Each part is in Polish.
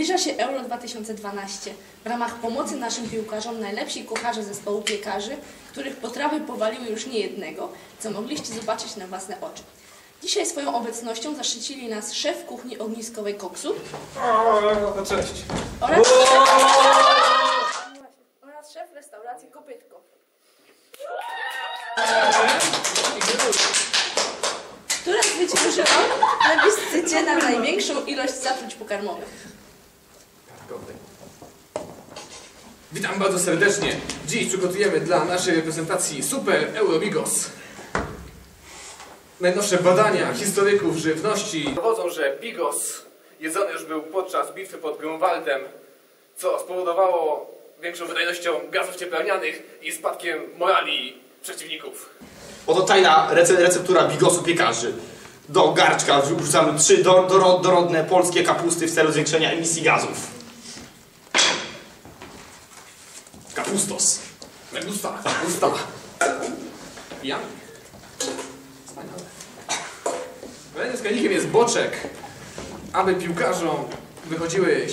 Zbliża się Euro 2012. W ramach pomocy naszym piłkarzom najlepsi kucharze zespołu piekarzy, których potrawy powaliły już nie jednego, co mogliście zobaczyć na własne oczy. Dzisiaj swoją obecnością zaszczycili nas szef kuchni ogniskowej Koksu O, cześć. oraz, oraz szef restauracji Kopytko, która zwyciężyła w plebiscycie na największą ilość zatruć pokarmowych. Witam bardzo serdecznie. Dziś przygotujemy dla naszej reprezentacji Super Eurobigos. Najnowsze badania historyków żywności dowodzą, że bigos jedzony już był podczas bitwy pod Grunwaldem, co spowodowało większą wydajnością gazów cieplarnianych i spadkiem morali przeciwników. Oto tajna rece receptura bigosu piekarzy. Do garczka wrzucamy trzy do, do, dorodne polskie kapusty w celu zwiększenia emisji gazów. Kapustos. Medusta, usta. Pijamy. Wspaniale. Kolejnym wskaźnikiem jest boczek, aby piłkarzom wychodziły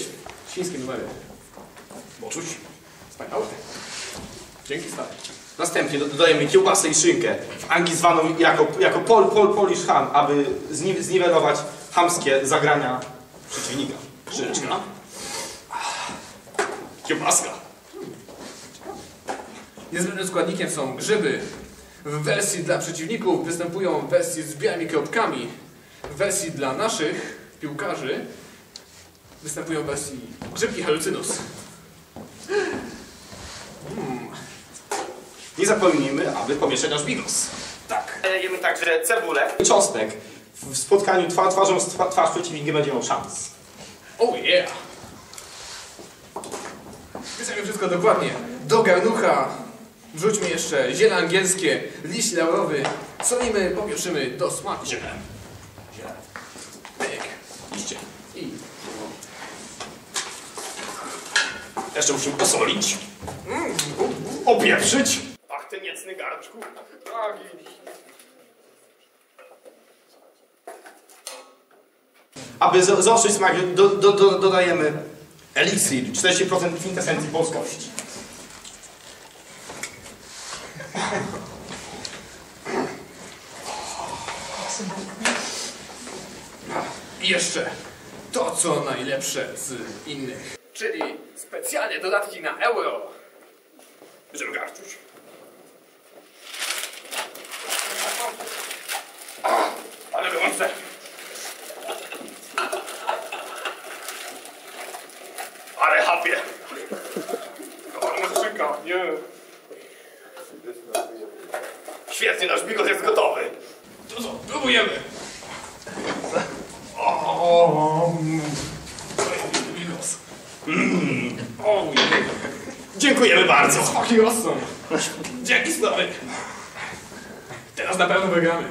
świńskie numery. Boczuś. Wspaniałe. Dzięki stary. Następnie do- dodajemy kiełbasę i szynkę, w Anglii zwaną jako, jako pol, pol, Polish ham, aby zni- zniwelować hamskie zagrania przeciwnika. Szyneczka. Kiełbaska. Niezbędnym składnikiem są grzyby. W wersji dla przeciwników występują w wersji z białymi kropkami. W wersji dla naszych piłkarzy występują w wersji grzybki halucynus. Nie zapomnijmy, aby pomieszać nasz bigos. Tak. Jemy także cebulę. Czosnek. W spotkaniu twa, twarzą z twa, twarz przeciwnik nie będzie miał szans. Oh yeah! Piszemy wszystko dokładnie. Do garnucha wrzućmy jeszcze ziele angielskie, liść laurowy, solimy, pomieszymy do smaku. Ziele. Ziele. Pyk. Liście. I Jeszcze musimy posolić. Opieprzyć. Ach, ty niecny garczku. Aby za- zaostrzyć smak, do, do, do, dodajemy eliksir, 40% kwintesencji polskości. Jeszcze to, co najlepsze z innych. Czyli specjalne dodatki na euro. Garczuś. Ah, Ale gorące. Ale hapie. Ale może szynka, nie. Świetnie, nasz bigos jest gotowy. To co, próbujemy. O, bigos. Mm. O, Dziękujemy bardzo. fucking awesome. Dzięki stary. Teraz na pewno wygramy.